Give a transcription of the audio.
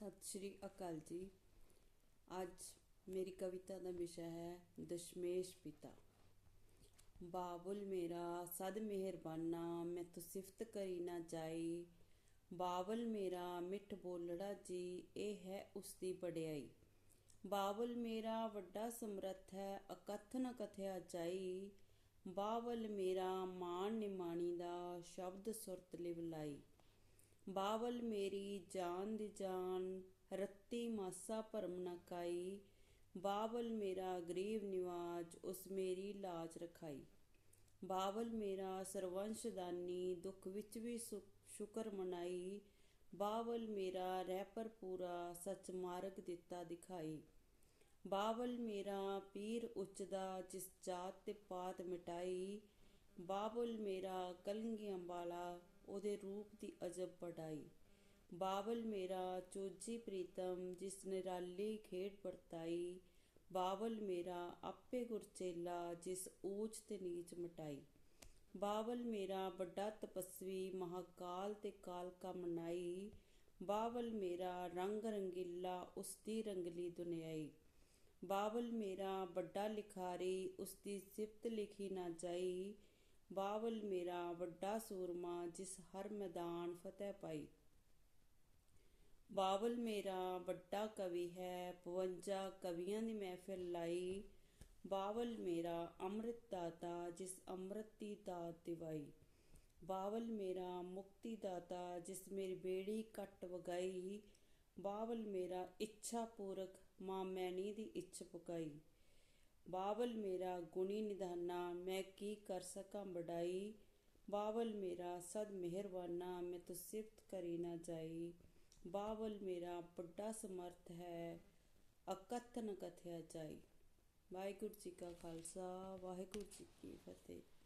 ਸਤਿ ਸ਼੍ਰੀ ਅਕਾਲ ਜੀ। ਅੱਜ ਮੇਰੀ ਕਵਿਤਾ ਦਾ ਵਿਸ਼ਾ ਹੈ ਦਸ਼ਮੇਸ਼ ਪਿਤਾ। ਬਾਬੁਲ ਮੇਰਾ, ਸਦ ਮਿਹਰਬਾਨਾ, ਮੈਂ ਤੁ ਸਿਫਤ ਕਰੀ ਨਾ ਜਾਈ। ਬਾਬਲ ਮੇਰਾ, ਮਿੱਠ ਬੋਲੜਾ ਜੀ, ਇਹ ਹੈ ਉਸ ਦੀ ਵਡਿਆਈ। ਬਾਬਲ ਮੇਰਾ, ਵੱਡਾ ਸਮਰੱਥ ਹੈ, ਅਕਥ ਨ ਕਥਿਆ ਜਾਈ। ਬਾਬਲ ਮੇਰਾ ਮਾਨ ਨਿਮਾਣੀ ਦਾ, ਸ਼ਬਦ ਸੁਰਤ ਲਿਵ ਲਾਈ। ਬਾਵਲ ਮੇਰੀ ਜਾਨ ਦੀ ਜਾਨ, ਰੱਤੀ ਮਾਸਾ ਭਰਮ ਨਾ ਕਾਈ, ਬਾਵਲ ਮੇਰਾ ਗਰੀਬ ਨਿਵਾਜ, ਉਸ ਮੇਰੀ ਲਾਜ ਰਖਾਈ। ਬਾਵਲ ਮੇਰਾ ਸਰਵੰਸ਼ਦਾਨੀ ਦੁੱਖ ਵਿੱਚ ਵੀ ਸੁ- ਸ਼ੁਕਰ ਮਨਾਈ। ਬਾਵਲ ਮੇਰਾ ਰਹਿਪਰ ਪੂਰਾ, ਸੱਚ ਮਾਰਗ ਦਿੱਤਾ ਦਿਖਾਈ। ਬਾਵਲ ਮੇਰਾ ਪੀਰ ਉੱਚਦਾ, ਜਿਸ ਜਾਤ ਤੇ ਪਾਤ ਮਿਟਾਈ। ਬਾਬਲ ਮੇਰਾ ਕਲੰਗੀਆਂ ਅੰਬਾਲਾ ਉਹਦੇ ਰੂਪ ਦੀ ਅਜਬ ਵਡਾਈ ਬਾਬਲ ਮੇਰਾ ਚੋਜੀ ਪ੍ਰੀਤਮ, ਜਿਸ ਨਿਰਾਲੀ ਖੇਡ ਵਰਤਾਈ। ਬਾਬਲ ਮੇਰਾ ਆਪੇ ਗੁਰਚੇਲਾ ਜਿਸ ਊਚ ਤੇ ਨੀਚ ਮਟਾਈ। ਬਾਬਲ ਮੇਰਾ ਵੱਡਾ ਤਪਸਵੀ, ਮਹਾਕਾਲ ਤੇ ਕਾਲ ਕਾ ਮਨਾਈ। ਬਾਬਲ ਮੇਰਾ ਰੰਗ ਰੰਗੀਲਾ, ਉਸ ਦੀ ਰੰਗਲੀ ਦੁਨਿਆਈ। ਬਾਬਲ ਮੇਰਾ ਵੱਡਾ ਲਿਖਾਰੀ, ਉਸ ਦੀ ਸਿਫਤ ਲਿਖੀ ਨਾ ਜਾਈ। ਬਾਵਲ ਮੇਰਾ ਵੱਡਾ ਸੂਰਮਾ ਜਿਸ ਹਰ ਮੈਦਾਨ ਫਤਿਹ ਪਾਈ। ਬਾਵਲ ਮੇਰਾ ਵੱਡਾ ਕਵੀ ਹੈ 52 ਕਵੀਆਂ ਦੀ ਮਹਿਫਿਲ ਲਾਈ। ਬਾਵਲ ਮੇਰਾ ਅੰਮ੍ਰਿਤ ਦਾਤਾ ਜਿਸ ਅੰਮ੍ਰਿਤ ਦੀ ਦਾਤ ਦਿਵਾਈ। ਬਾਵਲ ਮੇਰਾ ਮੁਕਤੀ ਦਾਤਾ ਜਿਸ ਮੇਰੀ ਬੇੜੀ ਕੱਟ ਵਗਾਈ। ਬਾਵਲ ਮੇਰਾ ਇੱਛਾ ਪੂਰਕ ਮਾਂ ਮੈਣੀ ਦੀ ਇੱਛ ਪੁਕਾਈ। ਬਾਬਲ ਮੇਰਾ ਗੁਣੀ ਨਿਧਾਨਾ, ਮੈਂ ਕੀ ਕਰ ਸਕਾਂ ਬੜਾਈ ਬਾਬਲ ਮੇਰਾ ਸਦ ਮਿਹਰਬਾਨਾ, ਮੈਂ ਤੁ ਸਿਫਤ ਕਰੀ ਨਾ ਜਾਈ। ਬਾਵਲ ਮੇਰਾ ਵੱਡਾ ਸਮਰਥ ਹੈ ਅਕਥ ਨ ਕਥਿਆ ਜਾਈ। ਵਾਹਿਗੁਰੂ ਜੀ ਕਾ ਖਾਲਸਾ, ਵਾਹਿਗੁਰੂ ਜੀ ਕੀ ਫਤਿਹ।